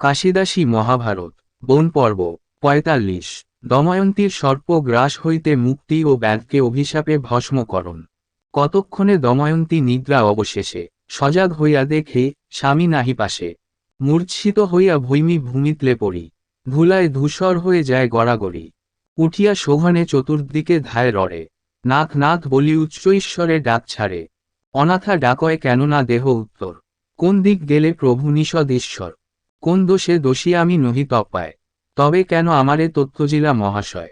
কাশিদাসী মহাভারত, বন পর্ব, পঁয়তাল্লিশ। দময়ন্তীর সর্প গ্রাস হইতে মুক্তি ও ব্যাধকে অভিশাপে ভস্মকরণ কতক্ষণে দময়ন্তী নিদ্রা অবশেষে, সজাগ হইয়া দেখে, স্বামী নাহি পাশে। মূর্ছিত হইয়া ভৈমী ভূমিতলে পড়ি, ধুলায় ধূসর হয়ে যায় গড়াগড়ি। উঠিয়া শোভনে চতুর্দিকে ধায় রড়ে, নাথ নাথ বলি উচ্চ ঈশ্বরে ডাক ছাড়ে। অনাথা ডাকয় কেন না দেহ উত্তর। কোন দিক গেলে প্রভু নিষদ ঈশ্বর? কোন দোষে দোষী আমি নহি তপায়, তবে কেন আমারে তত্ত্বজিলা মহাশয়?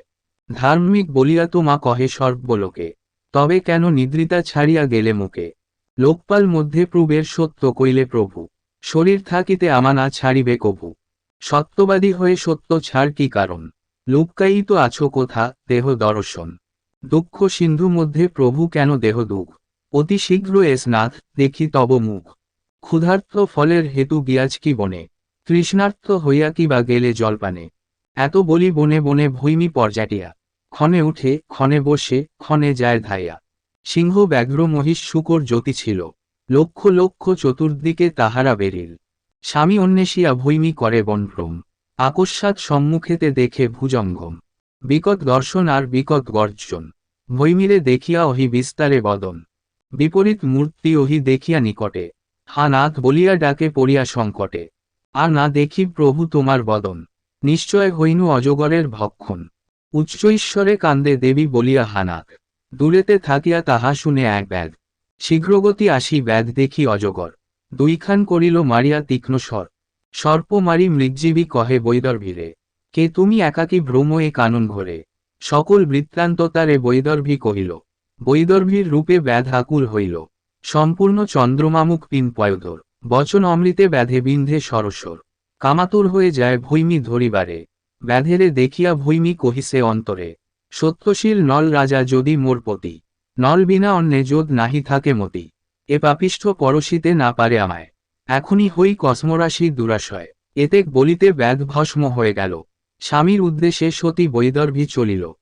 ধার্মিক বলিয়া তোমা কহে সর্বলোকে, তবে কেন নিদ্রিতা ছাড়িয়া গেলে মুখে লোকপাল মধ্যে প্রুবের সত্য কইলে প্রভু, শরীর থাকিতে আমানা ছাড়িবে কভু? সত্যবাদী হয়ে সত্য ছাড় কি কারণ? লুকাই তো আছো কোথা, দেহ দর্শন? দুঃখ সিন্ধু মধ্যে প্রভু কেন দেহ দুঃখ? অতি শীঘ্র এস নাথ দেখি তব মুখ। ক্ষুধার্ত ফলের হেতু গিয়াজ কি বনে? তৃষ্ণার্থ হইয়া কি বা গেলে জলপানে? এত বলি বনে বনে ভৈমি পর্যাটিয়া। ক্ষণে উঠে, ক্ষণে বসে, ক্ষণে যায় ধাইয়া। সিংহ ব্যাঘ্র মহিষ শুকর জ্যোতি ছিল। লক্ষ লক্ষ চতুর্দিকে তাহারা বেরিল। স্বামী অন্বেষিয়া ভৈমি করে বনভ্রম। আকস্মাৎ সম্মুখেতে দেখে ভুজঙ্গম। বিকট দর্শন আর বিকট গর্জন। ভৈমিরে দেখিয়া অহি বিস্তারে বদন। বিপরীত মূর্তি ওহি দেখিয়া নিকটে। হা নাথ বলিয়া ডাকে পড়িয়া সংকটে। আর না দেখি প্রভু তোমার বদন। নিশ্চয় হইনু অজগরের ভক্ষণ। উচ্চ ঈশ্বরে কান্দে দেবী বলিয়া হানাক। দূরেতে থাকিয়া তাহা শুনে এক ব্যাগ শীঘ্রগতি আসি ব্যাগ দেখি অজগর। দুইখান করিল মারিয়া তীক্ষ্ণ স্বর। সর্প মারি মৃগজীবী কহে বৈদর্ভীরে, কে তুমি একাকী ভ্রম এ কানন ঘরে? সকল বৃত্তান্ত তারে বৈদর্ভী কহিল, বৈদর্ভীর রূপে ব্যাধ আকুল হইল। সম্পূর্ণ চন্দ্রমামুখ পিন পয়ধর। বচন অমৃতে ব্যাধে বিন্ধে সরসর। কামাতুর হয়ে যায় ভৈমি ধরিবারে। ব্যাধেরে দেখিয়া ভৈমি কহিসে অন্তরে, সত্যশীল নল রাজা যদি মোর পতি, নল বিনা অন্যে যোদ নাহি থাকে মতি। এ পাপিষ্ঠ পরশিতে না পারে আমায়। এখনই হই কসমরাশি দুরাশয়। এতেক বলিতে ব্যাধ ভস্ম হয়ে গেল। স্বামীর উদ্দেশ্যে সতী বৈদর্ভী চলিল।